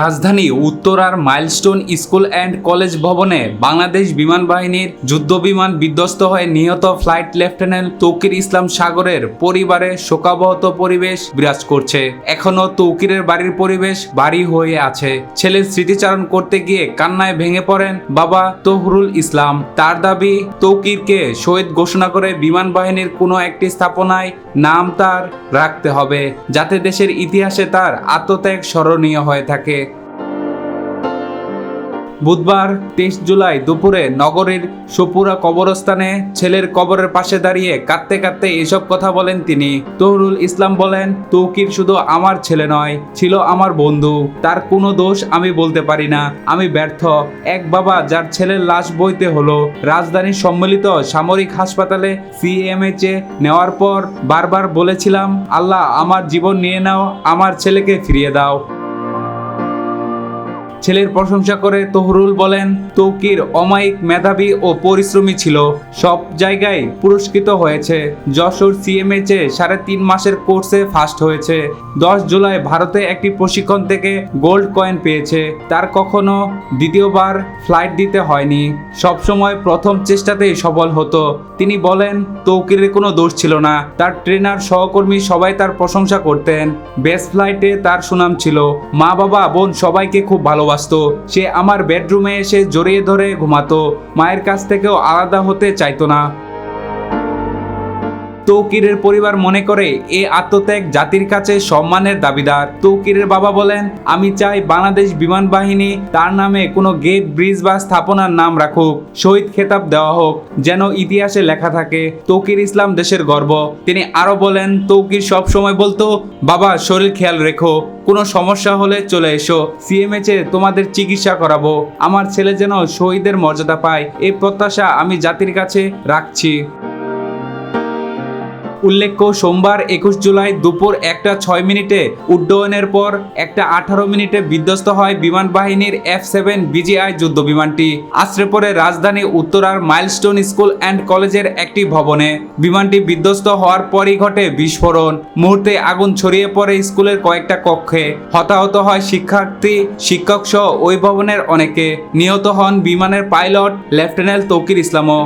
রাজধানী উত্তরার milestone school and college ভবনে বাংলাদেশ বিমান বাহিনীর যুদ্ধ বিমান বিধ্বস্ত হয়ে নিহত ফ্লাইট লেফটেন্যান্ট তৌকির ইসলাম সাগরের পরিবারে শোকাবহত পরিবেশ বিরাজ করছে। এখনও তৌকিরের বাড়ির পরিবেশ বাড়ি হয়ে আছে। ছেলের স্মৃতিচারণ করতে গিয়ে কান্নায় ভেঙে পড়েন বাবা তহরুল ইসলাম। তার দাবি, তৌকিরকে শহীদ ঘোষণা করে বিমান বাহিনীর কোনো একটি স্থাপনায় নাম তার রাখতে হবে, যাতে দেশের ইতিহাসে তার আত্মত্যাগ স্মরণীয় হয়ে থাকে। বুধবার তেইশ জুলাই দুপুরে নগরীর সপুরা কবরস্থানে ছেলের কবরের পাশে দাঁড়িয়ে কাঁদতে কাঁদতে এসব কথা বলেন তিনি। তহরুল ইসলাম বলেন, তৌকির শুধু আমার ছেলে নয়, ছিল আমার বন্ধু। তার কোনো দোষ আমি বলতে পারি না। আমি ব্যর্থ। এক বাবা যার ছেলের লাশ বইতে হলো রাজধানীর সম্মিলিত সামরিক হাসপাতালে সিএমএচে নেওয়ার পর বারবার বলেছিলাম, আল্লাহ আমার জীবন নিয়ে নাও, আমার ছেলেকে ফিরিয়ে দাও। ছেলের প্রশংসা করে তহরুল বলেন, তৌকির অমায়িক মেধাবী ও পরিশ্রমী ছিল। সব জায়গায় পুরস্কৃত হয়েছে। যশোর সিএমএচে সাড়ে তিন মাসের কোর্সে ফার্স্ট হয়েছে। দশ জুলাই ভারতে একটি প্রশিক্ষণ থেকে গোল্ড কয়েন পেয়েছে। তার কখনো দ্বিতীয়বার ফ্লাইট দিতে হয়নি। সবসময় প্রথম চেষ্টাতেই সফল হতো। তিনি বলেন, তৌকিরের কোনো দোষ ছিল না। তার ট্রেনার, সহকর্মী সবাই তার প্রশংসা করতেন। বেস্ট ফ্লাইটে তার সুনাম ছিল। মা বাবা বোন সবাইকে খুব ভালোবাসতো সে আমার বেডরুমে এসে জড়িয়ে ধরে ঘুমাতো। মায়ের কাছ থেকেও আলাদা হতে চাইতো না। তৌকিরের পরিবার মনে করে, এ আত্মত্যাগ জাতির কাছে সম্মানের দাবিদার। তৌকিরের বাবা বলেন, আমি চাই বাংলাদেশ বিমান বাহিনী, তার নামে কোনো গেট, ব্রিজ বা স্থাপনার নাম রাখুক, শহীদ খেতাব দেওয়া হোক, যেন ইতিহাসে লেখা থাকে, তৌকির ইসলাম দেশের গর্ব। তিনি আরও বলেন, তৌকির সব সময় বলতো, বাবা, শরীর খেয়াল রেখো, কোনো সমস্যা হলে চলে এসো সিএমএচে তোমাদের চিকিৎসা করাবো, আমার ছেলে যেন শহীদের মর্যাদা পায় এই প্রত্যাশা আমি জাতির কাছে রাখছি। উল্লেখ্য, সোমবার একুশ জুলাই দুপুর একটা ছয় মিনিটে উড্ডয়নের পর একটা আঠারো মিনিটে বিধ্বস্ত হয় বিমান বাহিনীর এফ সেভেন বিজিআই যুদ্ধ বিমানটি। আশ্রে পরে রাজধানী উত্তরার মাইলস্টোন স্কুল অ্যান্ড কলেজের একটি ভবনে। বিমানটি বিধ্বস্ত হওয়ার পরই ঘটে বিস্ফোরণ। মুহূর্তে আগুন ছড়িয়ে পড়ে স্কুলের কয়েকটা কক্ষে। হতাহত হয় শিক্ষার্থী, শিক্ষক সহ ওই ভবনের অনেকে। নিহত হন বিমানের পাইলট লেফটেন্যান্ট তৌকির ইসলামও।